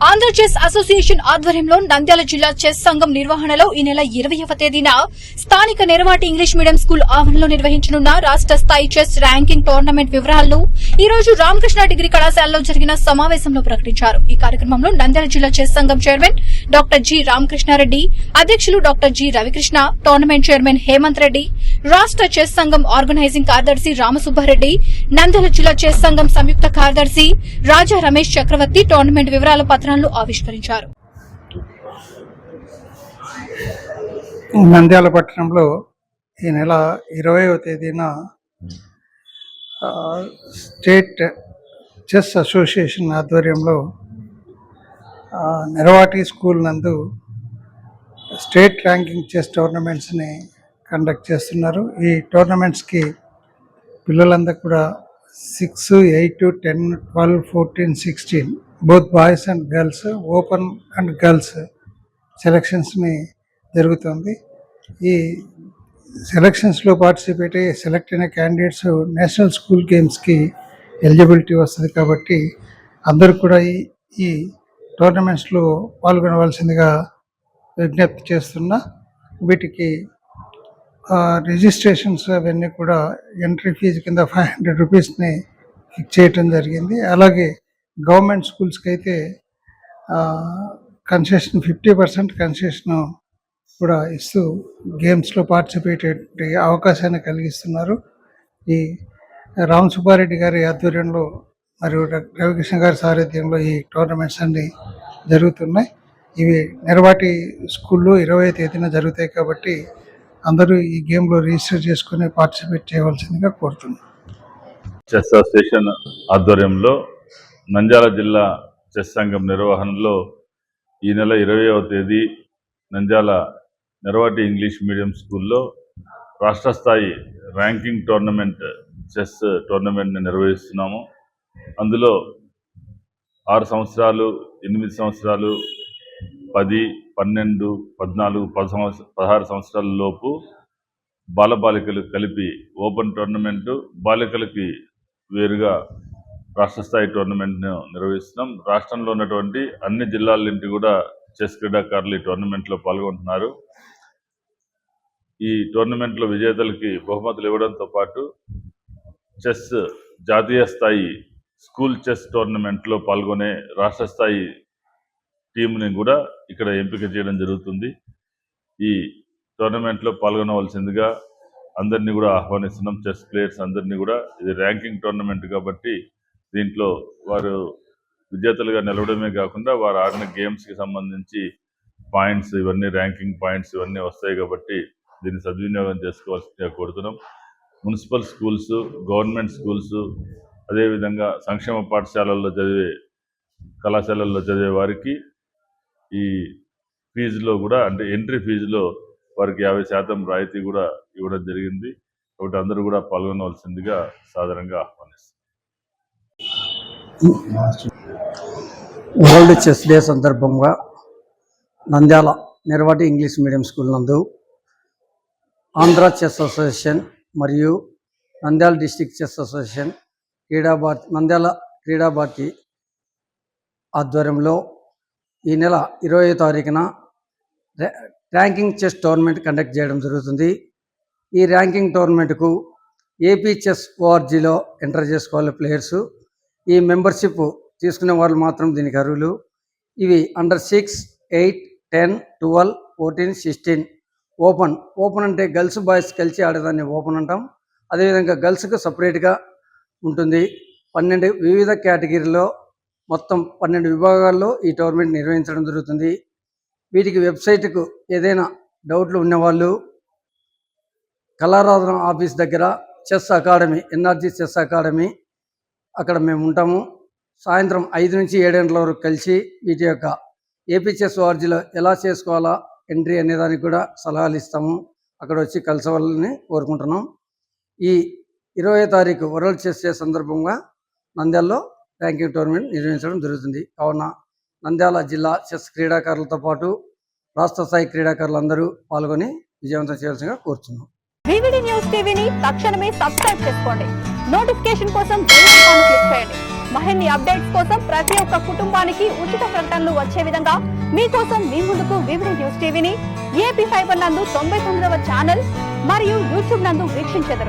Andhra chess association ఆధ్వర్యంలో నంద్యాల జిల్లా chess సంఘం నిర్వహణలో ఈ నెల ఇరవైవ తేదీన స్థానిక నెరవాటి ఇంగ్లీష్ మీడియం స్కూల్ ఆవరణలో నిర్వహించనున్న రాష్ట స్థాయి చెస్ ర్యాంకింగ్ టోర్నమెంట్ వివరాలను ఈ రోజు రామకృష్ణ డిగ్రీ కళాశాలలో జరిగిన సమావేశంలో ప్రకటించారు. ఈ కార్యక్రమంలో నంద్యాల జిల్లా చెస్ సంఘం చైర్మన్ డాక్టర్ జి రామకృష్ణారెడ్డి అధ్యక్షులు doctor G Ravikrishna tournament chairman Hemanth Reddy రాష్ట చెస్ సంఘం ఆర్గనైజింగ్ కార్యదర్శి రామసుబ్బారెడ్డి నందల జిల్లా చెస్ సంఘం సంయుక్త కార్యదర్శి రాజా రమేష్ చక్రవర్తి టోర్నమెంట్ వివరాల పత్రాలను ఆవిష్కరించారు. నంద్యాల పట్టణంలో ఈ నెల ఇరవైవ తేదీన స్టేట్ చెస్ అసోసియేషన్ ఆధ్వర్యంలో నెరవాటి స్కూల్ నందు స్టేట్ ర్యాంకింగ్ చెస్ టోర్నమెంట్స్ని కండక్ట్ చేస్తున్నారు. ఈ టోర్నమెంట్స్కి పిల్లలందరూ కూడా six eight ten twelve fourteen sixteen both boys and girls open and girls సెలక్షన్స్ని జరుగుతుంది. ఈ సెలక్షన్స్లో పార్టిసిపేట్ అయ్యి సెలెక్ట్ అయిన క్యాండిడేట్స్ నేషనల్ స్కూల్ గేమ్స్కి ఎలిజిబిలిటీ వస్తుంది కాబట్టి అందరూ కూడా ఈ ఈ టోర్నమెంట్స్లో పాల్గొనవలసిందిగా విజ్ఞప్తి చేస్తున్నా. వీటికి రిజిస్ట్రేషన్స్ అవన్నీ కూడా ఎంట్రీ ఫీజు కింద ఫైవ్ హండ్రెడ్ రూపీస్ని ఫిక్స్ చేయటం జరిగింది. అలాగే గవర్నమెంట్ స్కూల్స్కి అయితే కన్సెషన్ ఫిఫ్టీ పర్సెంట్ కన్సెషన్ కూడా ఇస్తూ గేమ్స్లో పార్టిసిపేట్ అవకాశాన్ని కలిగిస్తున్నారు. ఈ రామ్ సుబ్బారెడ్డి గారి ఆధ్వర్యంలో మరియు రవికృష్ణ గారి సారథ్యంలో ఈ టోర్నమెంట్స్ అన్ని జరుగుతున్నాయి. ఇవి నెరవాటి స్కూల్లో ఇరవై తేదీన జరుగుతాయి కాబట్టి అందరూ ఈ గేమ్లో రిజిస్టర్ చేసుకుని పార్టిసిపేట్ చేయవలసిందిగా కోరుతున్నాను. చెస్ అసోసియేషన్ ఆధ్వర్యంలో నంద్యాల జిల్లా చెస్ సంఘం నిర్వహణలో ఈ నెల ఇరవైవ తేదీ నంద్యాల నెరవాటి ఇంగ్లీష్ మీడియం స్కూల్లో రాష్ట్ర స్థాయి ర్యాంకింగ్ టోర్నమెంట్ చెస్ టోర్నమెంట్ని నిర్వహిస్తున్నాము. అందులో ఆరు సంవత్సరాలు ఎనిమిది సంవత్సరాలు పది పన్నెండు పద్నాలుగు పది పదహారు సంవత్సరాల లోపు బాలబాలికలు కలిపి ఓపెన్ టోర్నమెంటు బాలికలకి వేరుగా రాష్ట్ర స్థాయి టోర్నమెంట్ను నిర్వహిస్తున్నాం. రాష్ట్రంలో ఉన్నటువంటి అన్ని జిల్లాల నుండి కూడా చెస్ క్రీడాకారులు ఈ టోర్నమెంట్లో పాల్గొంటున్నారు. ఈ టోర్నమెంట్లో విజేతలకి బహుమతులు ఇవ్వడంతో పాటు చెస్ జాతీయ స్థాయి స్కూల్ చెస్ టోర్నమెంట్లో పాల్గొనే రాష్ట్ర స్థాయి టీంని కూడా ఇక్కడ ఎంపిక చేయడం జరుగుతుంది. ఈ టోర్నమెంట్లో పాల్గొనవలసిందిగా అందరినీ కూడా ఆహ్వానిస్తున్నాం. చెస్ ప్లేయర్స్ అందరినీ కూడా. ఇది ర్యాంకింగ్ టోర్నమెంట్ కాబట్టి దీంట్లో వారు విద్యార్థులుగా నిలవడమే కాకుండా వారు ఆడిన గేమ్స్కి సంబంధించి పాయింట్స్ ఇవన్నీ ర్యాంకింగ్ పాయింట్స్ ఇవన్నీ వస్తాయి కాబట్టి దీన్ని సద్వినియోగం చేసుకోవాల్సిందిగా కోరుతున్నాం. మున్సిపల్ స్కూల్స్ గవర్నమెంట్ స్కూల్స్ అదేవిధంగా సంక్షేమ పాఠశాలల్లో చదివే కళాశాలల్లో చదివే వారికి ఈ ఫీజులో కూడా అంటే ఎంట్రీ ఫీజులో వారికి యాభై శాతం రాయితీ కూడా ఇవ్వడం జరిగింది. కాబట్టి అందరూ కూడా పాల్గొనవలసిందిగా సాధారణంగా ఆహ్వానిస్తాం వరల్డ్ చెస్ డే సందర్భంగా నంద్యాల నిర్వాటి ఇంగ్లీష్ మీడియం స్కూల్ నందు ఆంధ్ర చెస్ అసోసియేషన్ మరియు Nandyal district chess association Kreedabharati Nandyal Kreedabharati ఆధ్వర్యంలో ఈ నెల ఇరవై తారీఖున ర్యాంకింగ్ చెస్ టోర్నమెంట్ కండక్ట్ చేయడం జరుగుతుంది. ఈ ర్యాంకింగ్ టోర్నమెంట్కు ఏపీ చెస్ ఓఆర్జీలో ఎంటర్ చేసుకోవాలి ప్లేయర్సు. ఈ మెంబర్షిప్ తీసుకునే వాళ్ళు మాత్రం దీనికి అర్హులు. ఇవి under six eight ten twelve fourteen sixteen open. Open అంటే గర్ల్స్ బాయ్స్ కలిసి ఆడేదాన్ని ఓపెన్ అంటాం. అదేవిధంగా గర్ల్స్కు సపరేట్గా ఉంటుంది. పన్నెండు వివిధ కేటగిరీలో మొత్తం పన్నెండు విభాగాల్లో ఈ టోర్నమెంట్ నిర్వహించడం జరుగుతుంది. వీటికి వెబ్సైట్కు ఏదైనా డౌట్లు ఉన్నవాళ్ళు కళారాధన ఆఫీస్ దగ్గర chess academy NRG chess academy అక్కడ మేము ఉంటాము. సాయంత్రం ఐదు నుంచి ఏడు గంటల వరకు కలిసి వీటి యొక్క ఏపీ చెస్ వార్జీలో ఎలా చేసుకోవాలా ఎంట్రీ అనే దానికి కూడా సలహాలు ఇస్తాము. అక్కడ వచ్చి కలిసవాలని కోరుకుంటున్నాం. ఈ ఇరవై తారీఖు వరల్డ్ చెస్ డే సందర్భంగా నంద్యాల్లో ర్యాంకింగ్ టోర్నమెంట్ నిర్వహించడం జరుగుతుంది. కావున నంద్యాల జిల్లా చెస్ క్రీడాకారులతో పాటు రాష్ట్ర స్థాయి క్రీడాకారులందరూ పాల్గొని విజయవంతం చేయాల్సిందిగా కోరుతున్నాం వివిడి న్యూస్ టీవీని తక్షణమే సబ్స్క్రైబ్ చేసుకోండి. నోటిఫికేషన్ కోసం బెల్ ఐకాన్ క్లిక్ చేయండి. మరిన్ని అప్డేట్స్ కోసం ప్రతి ఒక్క కుటుంబానికి ఉచిత ప్రకటనలు వచ్చే విధంగా మీకోసం మీ ముందుకు వివిడి న్యూస్ టీవీని ఏపీ ఫైబర్ నందు తొంభై తొమ్మిదవ ఛానల్ మరియు యూట్యూబ్ నందు వీక్షించెదరు.